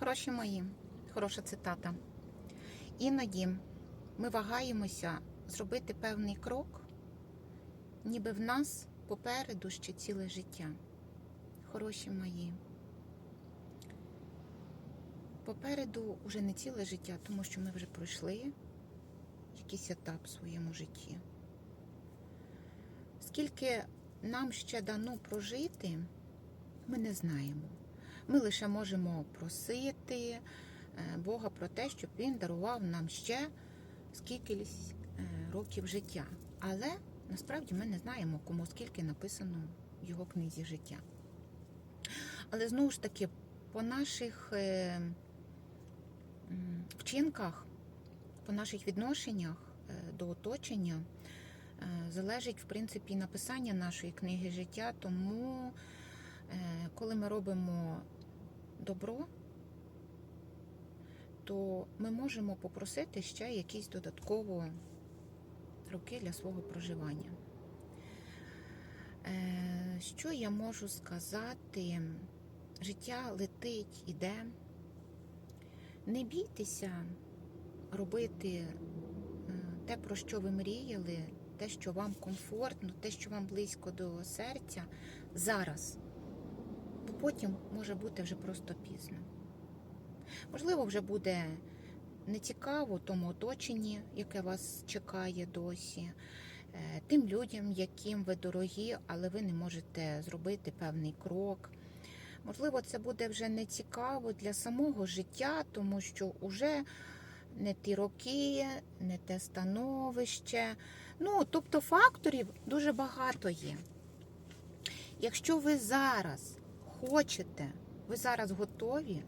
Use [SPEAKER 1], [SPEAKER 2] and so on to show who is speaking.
[SPEAKER 1] Хороші мої, хороша цитата. Іноді ми вагаємося зробити певний крок, ніби в нас попереду ще ціле життя. Хороші мої. Попереду вже не ціле життя, тому що ми вже пройшли якийсь етап в своєму житті. Скільки нам ще дано прожити, ми не знаємо. Ми лише можемо просити е, Бога про те, щоб Він дарував нам ще скільки е, років життя. Але насправді ми не знаємо, кому скільки написано в його книзі життя. Але знову ж таки, по наших е, вчинках, по наших відношеннях до оточення залежить, в принципі, написання нашої книги життя. Тому, коли ми робимо добро, то ми можемо попросити ще якісь додатково роки для свого проживання. Е, Що я можу сказати? Життя летить, іде. Не бійтеся робити е, те, про що ви мріяли, те, що вам комфортно, те, що вам близько до серця зараз. Потім може бути вже просто пізно. Можливо, вже буде нецікаво тому оточенні, яке вас чекає досі, е, тим людям, яким ви дорогі, але ви не можете зробити певний крок. Можливо, це буде вже не цікаво для самого життя, тому що вже не ті роки, не те становище. Ну, тобто факторів дуже багато є. Якщо ви зараз хочете, ви зараз готові,